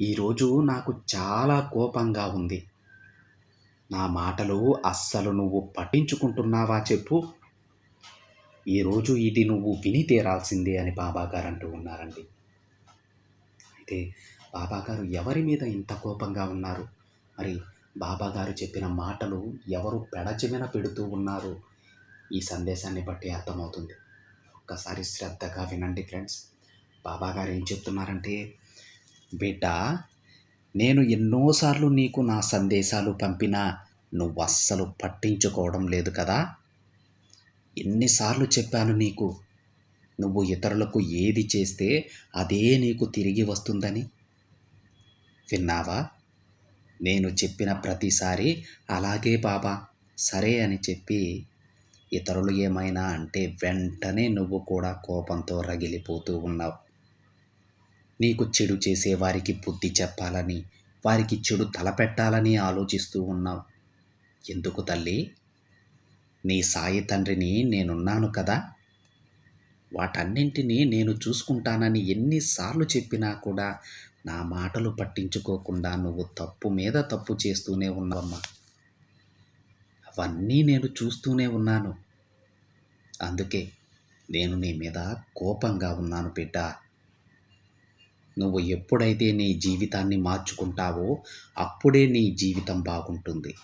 ఈరోజు నాకు చాలా కోపంగా ఉంది. నా మాటలు అస్సలు నువ్వు పట్టించుకుంటున్నావా చెప్పు. ఈరోజు ఇది నువ్వు విని తీరాల్సిందే అని బాబాగారు అంటూ ఉన్నారండి. అయితే బాబాగారు ఎవరి మీద ఇంత కోపంగా ఉన్నారు? మరి బాబాగారు చెప్పిన మాటలు ఎవరు పెడచిమిన పెడుతూ ఉన్నారు? ఈ సందేశాన్ని బట్టి అర్థమవుతుంది. ఒక్కసారి శ్రద్ధగా వినండి ఫ్రెండ్స్. బాబాగారు ఏం చెప్తున్నారంటే బిడ్డా నేను ఎన్నోసార్లు నీకు నా సందేశాలు పంపినా నువ్వు అస్సలు పట్టించుకోవడం లేదు కదా. ఎన్నిసార్లు చెప్పాను నీకు నువ్వు ఇతరులకు ఏది చేస్తే అదే నీకు తిరిగి వస్తుందని. విన్నావా? నేను చెప్పిన ప్రతిసారి అలాగే బాబా సరే అని చెప్పి ఇతరులు ఏమైనా అంటే వెంటనే నువ్వు కూడా కోపంతో రగిలిపోతూ ఉన్నావు. నీకు చెడు చేసే వారికి బుద్ధి చెప్పాలని వారికి చెడు తలపెట్టాలని ఆలోచిస్తూ ఉన్నావు. ఎందుకు తల్లి? నీ సాయి తండ్రిని నేనున్నాను కదా. వాటన్నింటినీ నేను చూసుకుంటానని ఎన్నిసార్లు చెప్పినా కూడా నా మాటలు పట్టించుకోకుండా నువ్వు తప్పు మీద తప్పు చేస్తూనే ఉన్నావమ్మా. అవన్నీ నేను చూస్తూనే ఉన్నాను. అందుకే నేను నీ మీద కోపంగా ఉన్నాను బిడ్డ. నువ్వు ఎప్పుడైతే నీ జీవితాన్ని మార్చుకుంటావో అప్పుడే నీ జీవితం బాగుంటుంది.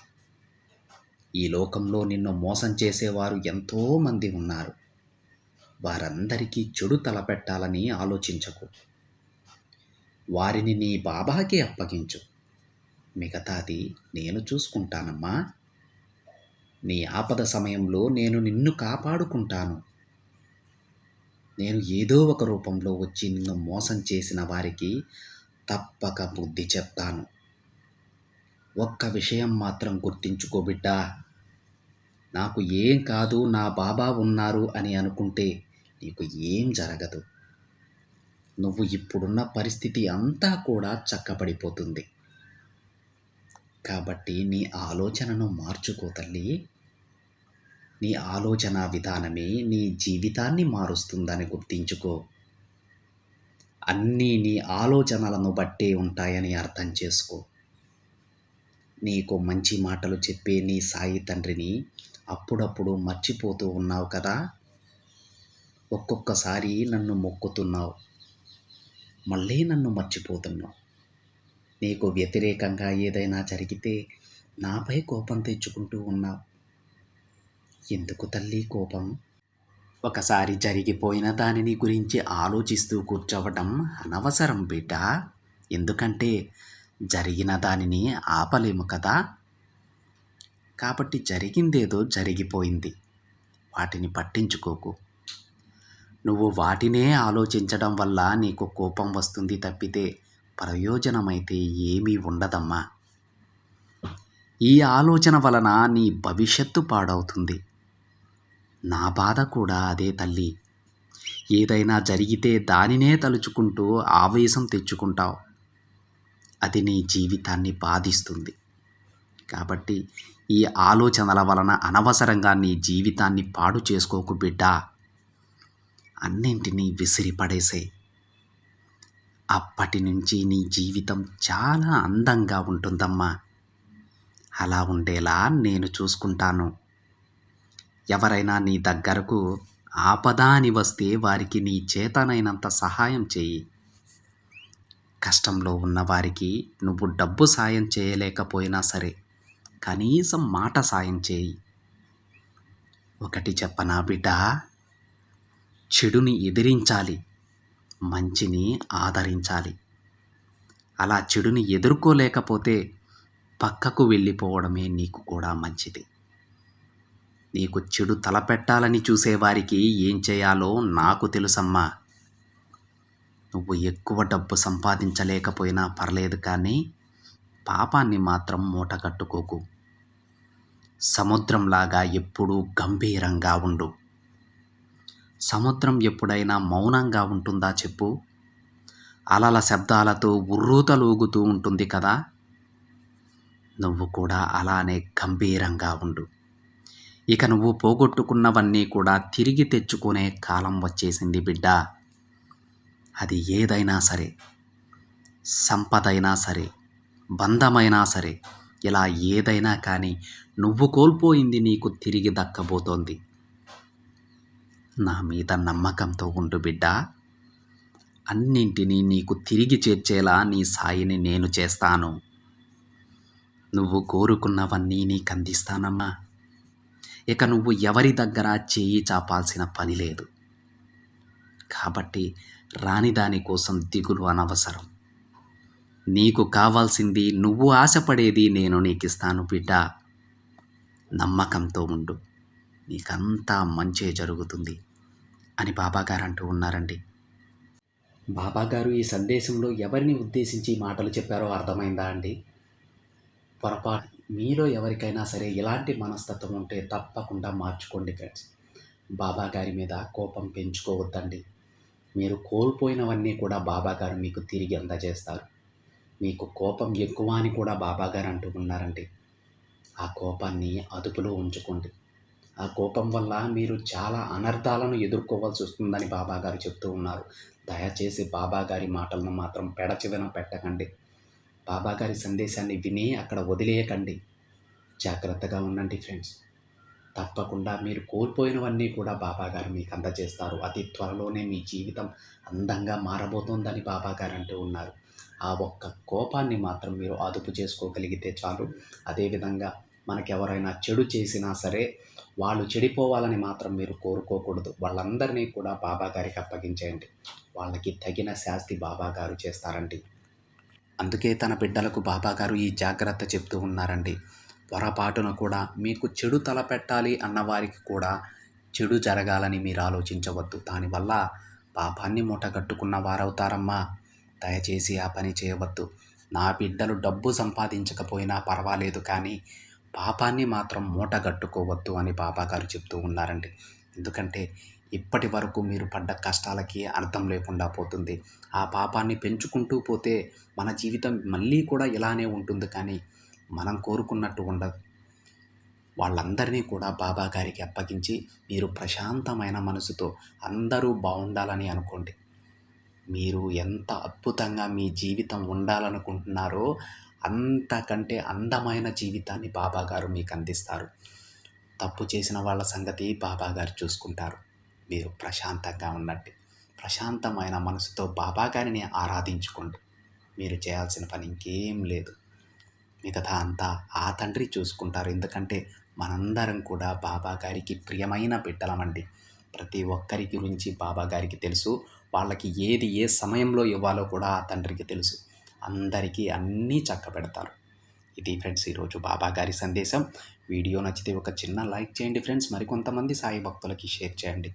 ఈ లోకంలో నిన్ను మోసం చేసేవారు ఎంతోమంది ఉన్నారు. వారందరికీ చెడు తలపెట్టాలని ఆలోచించకు. వారిని నీ బాబాకి అప్పగించు. మిగతాది నేను చూసుకుంటానమ్మా. నీ ఆపద సమయంలో నేను నిన్ను కాపాడుకుంటాను. నేను ఏదో ఒక రూపంలో వచ్చి నిన్ను మోసం చేసిన వారికి తప్పక బుద్ధి చెప్తాను. ఒక్క విషయం మాత్రం గుర్తించుకో బిడ్డా. నాకు ఏం కాదు నా బాబా ఉన్నారు అని అనుకుంటే నీకు ఏం జరగదు. నువ్వు ఇప్పుడున్న పరిస్థితి అంతా కూడా చక్కబడిపోతుంది. కాబట్టి నీ ఆలోచనను మార్చుకో తల్లి. నీ ఆలోచన విధానమే నీ జీవితాన్ని మారుస్తుందని గుర్తించుకో. అన్నీ నీ ఆలోచనలను బట్టే ఉంటాయని అర్థం చేసుకో. నీకు మంచి మాటలు చెప్పే నీ సాయి తండ్రిని అప్పుడప్పుడు మర్చిపోతూ ఉన్నావు కదా? ఒక్కొక్కసారి నన్ను మొక్కుతున్నావు. మళ్ళీ నన్ను మర్చిపోతున్నావు. నీకు వ్యతిరేకంగా ఏదైనా జరిగితే నాపై కోపం తెచ్చుకుంటూ ఉన్నావు. ఎందుకు తల్లి కోపం? ఒకసారి జరిగిపోయిన దానిని గురించి ఆలోచిస్తూ కూర్చోవటం అనవసరం బిడ్డ ఎందుకంటే జరిగిన దానిని ఆపలేము కదా. కాబట్టి జరిగిందేదో జరిగిపోయింది. వాటిని పట్టించుకోకు. నువ్వు వాటినే ఆలోచించడం వల్ల నీకు కోపం వస్తుంది తప్పితే ప్రయోజనమైతే ఏమీ ఉండదమ్మా. ఈ ఆలోచన వలన నీ భవిష్యత్తు పాడవుతుంది. నా బాధ కూడా అదే తల్లి. ఏదైనా జరిగితే దానినే తలుచుకుంటూ ఆవేశం తెచ్చుకుంటావు. అది నీ జీవితాన్ని బాధిస్తుంది. కాబట్టి ఈ ఆలోచనల వలన అనవసరంగా నీ జీవితాన్ని పాడు చేసుకోకు బిడ్డ. అన్నింటినీ విసిరిపడేసే అప్పటి నుంచి నీ జీవితం చాలా అందంగా ఉంటుందమ్మా. అలా ఉండేలా నేను చూసుకుంటాను. ఎవరైనా నీ దగ్గరకు ఆపద అని వస్తే వారికి నీ చేతనైనంత సహాయం చేయి. కష్టంలో ఉన్నవారికి నువ్వు డబ్బు సాయం చేయలేకపోయినా సరే కనీసం మాట సాయం చేయి. ఒకటి చెప్పనా బిడ్డ? చెడుని ఎదిరించాలి మంచిని ఆదరించాలి. అలా చెడుని ఎదుర్కోలేకపోతే పక్కకు వెళ్ళిపోవడమే నీకు కూడా మంచిది. నీకు చెడు తలపెట్టాలని చూసేవారికి ఏం చేయాలో నాకు తెలుసమ్మా. నువ్వు ఎక్కువ డబ్బు సంపాదించలేకపోయినా పర్లేదు కానీ పాపాన్ని మాత్రం మూట కట్టుకోకు. సముద్రంలాగా ఎప్పుడూ గంభీరంగా ఉండు. సముద్రం ఎప్పుడైనా మౌనంగా ఉంటుందా చెప్పు? అలల శబ్దాలతో ఉర్రూతలూగుతూ ఉంటుంది కదా? నువ్వు కూడా అలానే గంభీరంగా ఉండు. ఇక నువ్వు పోగొట్టుకున్నవన్నీ కూడా తిరిగి తెచ్చుకునే కాలం వచ్చేసింది బిడ్డ. అది ఏదైనా సరే సంపదైనా సరే బంధమైనా సరే ఇలా ఏదైనా కానీ నువ్వు కోల్పోయింది నీకు తిరిగి దక్కబోతోంది. నా మీద నమ్మకంతో ఉండు బిడ్డ. అన్నింటినీ నీకు తిరిగి చేర్చేలా నీ సాయిని నేను చేస్తాను. నువ్వు కోరుకున్నవన్నీ నీకు అందిస్తానమ్మా. ఇక నువ్వు ఎవరి దగ్గర చేయి చాపాల్సిన పని లేదు. కాబట్టి రాని దానికోసం దిగులు అనవసరం. నీకు కావాల్సింది నువ్వు ఆశపడేది నేను నీకు ఇస్తాను బిడ్డ. నమ్మకంతో ఉండు. నీకంతా మంచే జరుగుతుంది అని బాబాగారు అంటూ ఉన్నారండి. బాబాగారు ఈ సందేశంలో ఎవరిని ఉద్దేశించి ఈ మాటలు చెప్పారో అర్థమైందా అండి? పొరపాటు మీలో ఎవరికైనా సరే ఇలాంటి మనస్తత్వం ఉంటే తప్పకుండా మార్చుకోండి ఫ్రెండ్స్ బాబా గారి మీద కోపం పెంచుకోవద్దండి. మీరు కోల్పోయినవన్నీ కూడా బాబా గారు మీకు తిరిగి అందజేస్తారు. మీకు కోపం ఎక్కువ అని కూడా బాబా గారు అంటూ ఉన్నారండి. ఆ కోపాన్ని అదుపులో ఉంచుకోండి. ఆ కోపం వల్ల మీరు చాలా అనర్థాలను ఎదుర్కోవాల్సి వస్తుందని బాబాగారు చెప్తూ ఉన్నారు. దయచేసి బాబా గారి మాటలను మాత్రం పెడచివన పెట్టకండి. బాబాగారి సందేశాన్ని విని అక్కడ వదిలేయకండి. జాగ్రత్తగా ఉండండి ఫ్రెండ్స్. తప్పకుండా మీరు కోల్పోయినవన్నీ కూడా బాబాగారు మీకు అందజేస్తారు. అతి త్వరలోనే మీ జీవితం అందంగా మారబోతోందని బాబాగారు అంటూ ఉన్నారు. ఆ ఒక్క కోపాన్ని మాత్రం మీరు అదుపు చేసుకోగలిగితే చాలు. అదేవిధంగా మనకెవరైనా చెడు చేసినా సరే వాళ్ళు చెడిపోవాలని మాత్రం మీరు కోరుకోకూడదు. వాళ్ళందరినీ కూడా బాబాగారికి అప్పగించేయండి. వాళ్ళకి తగిన శాస్తి బాబాగారు చేస్తారండి. అందుకే తన బిడ్డలకు బాబాగారు ఈ జాగ్రత్త చెప్తూ ఉన్నారండి. పొరపాటున కూడా మీకు చెడు తలపెట్టాలి అన్నవారికి కూడా చెడు జరగాలని మీరు ఆలోచించవద్దు. దానివల్ల పాపాన్ని మూటగట్టుకున్న వారవుతారమ్మా. దయచేసి ఆ పని చేయవద్దు. నా బిడ్డలు డబ్బు సంపాదించకపోయినా పర్వాలేదు కానీ పాపాన్ని మాత్రం మూటగట్టుకోవద్దు అని బాబాగారు చెప్తూ ఉన్నారండి. ఎందుకంటే ఇప్పటి వరకు మీరు పడ్డ కష్టాలకి అర్థం లేకుండా పోతుంది. ఆ పాపాన్ని పెంచుకుంటూ పోతే మన జీవితం మళ్ళీ కూడా ఇలానే ఉంటుంది కానీ మనం కోరుకున్నట్టు ఉండదు. వాళ్ళందరినీ కూడా బాబా గారికి అప్పగించి మీరు ప్రశాంతమైన మనసుతో అందరూ బాగుండాలని అనుకోండి. మీరు ఎంత అద్భుతంగా మీ జీవితం ఉండాలనుకుంటున్నారో అంతకంటే అందమైన జీవితాన్ని బాబాగారు మీకు అందిస్తారు. తప్పు చేసిన వాళ్ళ సంగతి బాబాగారు చూసుకుంటారు. మీరు ప్రశాంతంగా ఉన్నట్టు ప్రశాంతమైన మనసుతో బాబా గారిని ఆరాధించుకోండి. మీరు చేయాల్సిన పని ఇంకేం లేదు. మిగతా అంతా ఆ తండ్రి చూసుకుంటారు. ఎందుకంటే మనందరం కూడా బాబా గారికి ప్రియమైన బిడ్డలమండి. ప్రతి ఒక్కరి గురించి బాబా గారికి తెలుసు. వాళ్ళకి ఏది ఏ సమయంలో ఇవ్వాలో కూడా ఆ తండ్రికి తెలుసు. అందరికీ అన్నీ చక్కబెడతారు. ఇది ఫ్రెండ్స్ ఈరోజు బాబా గారి సందేశం. వీడియో నచ్చితే ఒక చిన్న లైక్ చేయండి ఫ్రెండ్స్. మరికొంతమంది సాయి భక్తులకి షేర్ చేయండి.